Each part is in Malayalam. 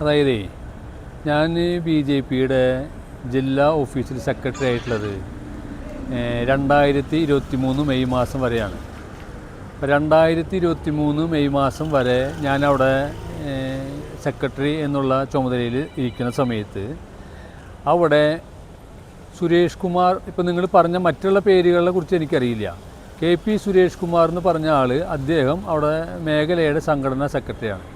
അതായത് ഞാൻ ബി ജെ പിയുടെ ജില്ലാ ഓഫീസിൽ സെക്രട്ടറി ആയിട്ടുള്ളത് രണ്ടായിരത്തി ഇരുപത്തി മൂന്ന് മെയ് മാസം വരെയാണ്. അപ്പോൾ രണ്ടായിരത്തി ഇരുപത്തി മൂന്ന് മെയ് മാസം വരെ ഞാനവിടെ സെക്രട്ടറി എന്നുള്ള ചുമതലയിൽ ഇരിക്കുന്ന സമയത്ത് അവിടെ സുരേഷ് കുമാർ ഇപ്പം നിങ്ങൾ പറഞ്ഞ മറ്റുള്ള പേരുകളെ കുറിച്ച് എനിക്കറിയില്ല. കെ പി സുരേഷ് കുമാർ എന്ന് പറഞ്ഞ ആൾ അദ്ദേഹം അവിടെ മേഖലയുടെ സംഘടനാ സെക്രട്ടറിയാണ്.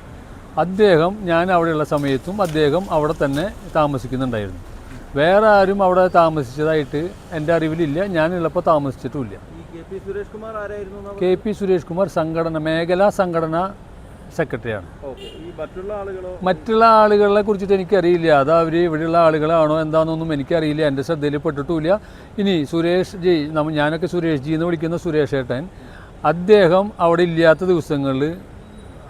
അദ്ദേഹം ഞാൻ അവിടെയുള്ള സമയത്തും അദ്ദേഹം അവിടെ തന്നെ താമസിക്കുന്നുണ്ടായിരുന്നു. വേറെ ആരും അവിടെ താമസിച്ചതായിട്ട് എന്റെ അറിവിലില്ല. ഞാനുള്ളപ്പോൾ താമസിച്ചിട്ടുമില്ല. കെ പി സുരേഷ് കുമാർ ആരായിരുന്നു കെ പി സുരേഷ് കുമാർ സംഘടന മേഖലാ സംഘടന സെക്രട്ടറിയാണ്. മറ്റുള്ള ആളുകളോ? കുറിച്ചിട്ട് എനിക്കറിയില്ല. അത് അവർ ഇവിടെയുള്ള ആളുകളാണോ എന്താണെന്നൊന്നും എനിക്കറിയില്ല. എന്റെ ശ്രദ്ധയിൽ പെട്ടിട്ടുമില്ല. ഇനി സുരേഷ് ജി ഞാനൊക്കെ സുരേഷ് ജി എന്ന് വിളിക്കുന്ന സുരേഷ് ഏട്ടൻ അദ്ദേഹം അവിടെ ഇല്ലാത്ത ദിവസങ്ങളിൽ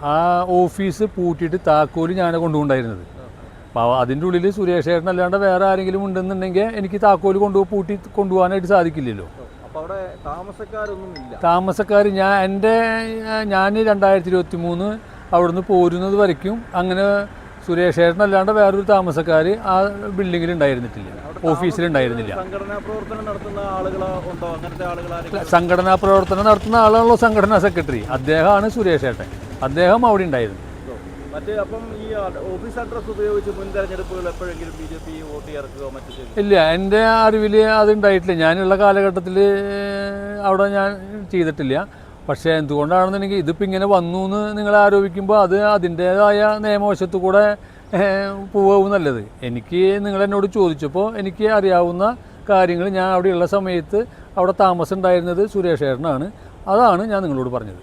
ആ ഓഫീസ് പൂട്ടിയിട്ട് താക്കോൽ ഞാൻ കൊണ്ടുപോകുണ്ടായിരുന്നത്. അപ്പോൾ അതിന്റെ ഉള്ളിൽ സുരേഷ് ഏട്ടൻ അല്ലാണ്ട് വേറെ ആരെങ്കിലും ഉണ്ടെന്നുണ്ടെങ്കിൽ എനിക്ക് താക്കോൽ കൊണ്ടുപോയി പൂട്ടി കൊണ്ടുപോകാനായിട്ട് സാധിക്കില്ലല്ലോ. താമസക്കാർ ഞാൻ എന്റെ ഞാൻ രണ്ടായിരത്തി ഇരുപത്തി മൂന്ന് അവിടുന്ന് പോരുന്നത് വരയ്ക്കും. അങ്ങനെ സുരേഷ് ഏട്ടനല്ലാണ്ട് വേറൊരു താമസക്കാർ ആ ബിൽഡിങ്ങിൽ ഉണ്ടായിരുന്നിട്ടില്ല. ഓഫീസിൽ ഉണ്ടായിരുന്നില്ല. സംഘടനാ പ്രവർത്തനം നടത്തുന്ന ആളാണല്ലോ സംഘടനാ സെക്രട്ടറി. അദ്ദേഹമാണ് സുരേഷ് ഏട്ടൻ. അദ്ദേഹം അവിടെ ഉണ്ടായിരുന്നു. ഉണ്ടോ? മറ്റേ അപ്പം ഈ ഓഫീസ് അഡ്രസ് ഉപയോഗിച്ച് മുൻ തെരഞ്ഞെടുപ്പുകൾ എപ്പോഴെങ്കിലും ബി ജെ പി വോട്ട് ചേർക്കുകയോ മറ്റു ഇല്ല എന്റെ അറിവിൽ അത് ഉണ്ടായിട്ടില്ല. ഞാനുള്ള കാലഘട്ടത്തിൽ അവിടെ ഞാൻ ചെയ്തിട്ടില്ല. പക്ഷേ എന്തുകൊണ്ടാണെന്നുണ്ടെങ്കിൽ ഇതിപ്പോൾ ഇങ്ങനെ വന്നു എന്ന് നിങ്ങൾ ആരോപിക്കുമ്പോൾ അത് അതിന്റേതായ നിയമവശത്തു കൂടെ പോവും നല്ലത്. എനിക്ക് നിങ്ങൾ എന്നോട് ചോദിച്ചപ്പോൾ എനിക്ക് അറിയാവുന്ന കാര്യങ്ങൾ ഞാൻ അവിടെയുള്ള സമയത്ത് അവിടെ താമസം ഉണ്ടായിരുന്നത് സുരേഷ് ഏട്ടനാണ്. അതാണ് ഞാൻ നിങ്ങളോട് പറഞ്ഞത്.